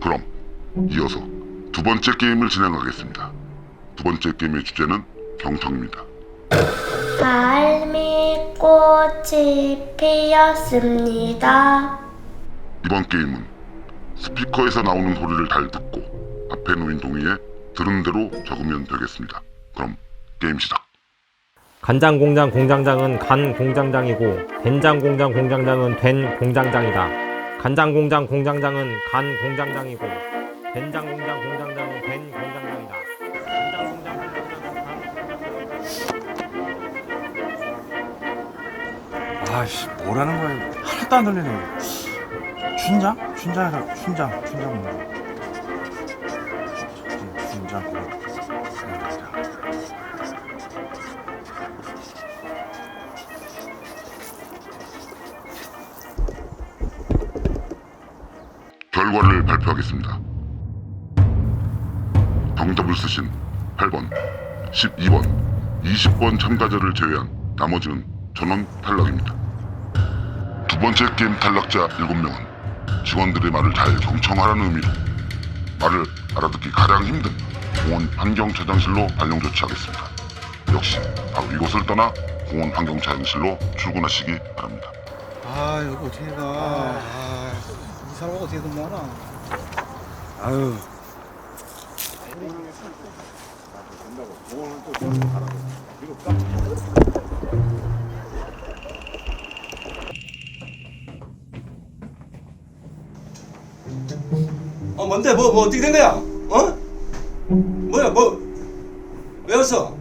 그럼 이어서 두 번째 게임을 진행하겠습니다. 두 번째 게임의 주제는 경청입니다. 발미꽃이 피었습니다. 이번 게임은 스피커에서 나오는 소리를 잘 듣고 앞에 놓인 동의에 들은 대로 적으면 되겠습니다. 그럼 게임 시작. 간장 공장 공장장은 간 공장장이고 된장 공장 공장장은 된 공장장이다. 간장 공장 공장장은 간 공장장이고 된장 공장 공장장은 된 공장장이다. 간장 공장 공장장은 아이씨 뭐라는 거야. 하나도 안 들리네. 춘장? 춘장이라 춘장 춘장 뭐 춘장 뭐 결과를 발표하겠습니다. 정답을 쓰신 8번, 12번, 20번 참가자를 제외한 나머지는 전원 탈락입니다. 두 번째 게임 탈락자 7명은 직원들의 말을 잘 경청하라는 의미로 말을 알아듣기 가장 힘든 공원 환경 차장실로 발령 조치하겠습니다. 역시 바로 이곳을 떠나 공원 환경 차장실로 출근하시기 바랍니다. 아 여기 어떻게 가? 아, 이 사람하고 어떻게 근무하나? 아유 어 뭔데 뭐, 뭐 어떻게 된 거야? 어? 뭐야 뭐 왜 왔어?